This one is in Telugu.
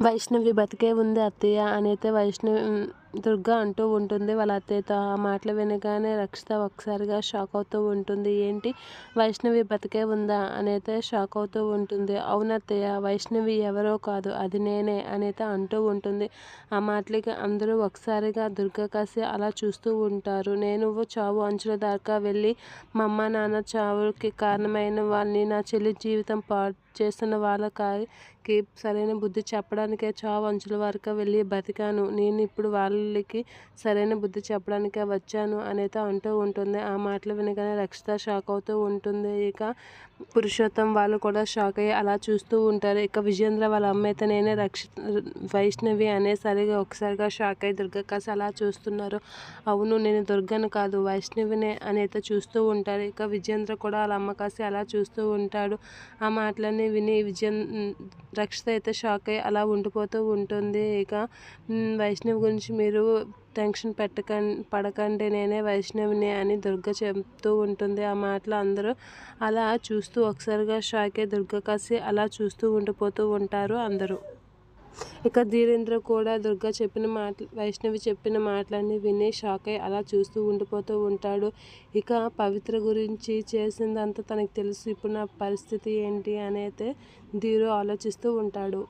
వైష్ణవి బతికే ఉంది అత్తయ్య అనైతే వైష్ణవి దుర్గా అంటూ ఉంటుంది. వాళ్ళ అత్తయ్యతో ఆ మాటలు వినగానే రక్షిత ఒకసారిగా షాక్ అవుతూ ఉంటుంది. ఏంటి? వైష్ణవి బతికే ఉందా? అనైతే షాక్ అవుతూ ఉంటుంది. అవునత్తయ్య వైష్ణవి ఎవరో కాదు అది నేనే అనైతే అంటూ ఉంటుంది. ఆ మాటలకి అందరూ ఒకసారిగా దుర్గా కాసి అలా చూస్తూ ఉంటారు. నేను చావు అంచుల దాకా వెళ్ళి మా అమ్మ నాన్న చావుకి కారణమైన వాళ్ళని నా చెల్లి జీవితం పాడు చేస్తున్న వాళ్ళకి సరైన బుద్ధి చెప్పడానికే చావు అంచుల వరకు వెళ్ళి బతికాను నేను ఇప్పుడు వాళ్ళకి సరైన బుద్ధి చెప్పడానికే వచ్చాను అనేది అంటూ ఉంటుంది. ఆ మాటలు వినగానే రక్షిత షాక్ అవుతూ ఉంటుంది. ఇక పురుషోత్తం వాళ్ళు కూడా షాక్ అయ్యి అలా చూస్తూ ఉంటారు. ఇక విజేంద్ర వాళ్ళ అమ్మ అయితే నేనే రక్ష వైష్ణవి అనేసరిగా ఒకసారిగా షాక్ అయ్యి దుర్గ కాసి అలా చూస్తున్నారు. అవును నేను దుర్గను కాదు వైష్ణవినే అనేది చూస్తూ ఉంటారు. ఇక విజేంద్ర కూడా వాళ్ళ అమ్మ కాసి అలా చూస్తూ ఉంటాడు. ఆ మాటలన్నీ విని విజయ రక్షిత అయితే షాక్ అయ్యి అలా ఉండిపోతూ ఉంటుంది. ఇక వైష్ణవి గురించి మీరు మీరు టెన్షన్ పెట్టక పడకండి నేనే వైష్ణవిని అని దుర్గ చెప్తూ ఉంటుంది. ఆ మాటలు అందరూ అలా చూస్తూ ఒకసారిగా షాక్ అయ్యి దుర్గ కాసి అలా చూస్తూ ఉండిపోతూ ఉంటారు అందరూ. ఇక ధీరేంద్ర కూడా దుర్గా చెప్పిన మాట వైష్ణవి చెప్పిన మాటలన్నీ విని షాక్ అయ్యి అలా చూస్తూ ఉండిపోతూ ఉంటాడు. ఇక పవిత్ర గురించి చేసిందంతా తనకు తెలుసు. ఇప్పుడు నా పరిస్థితి ఏంటి అని అయితే ధీరు ఆలోచిస్తూ ఉంటాడు.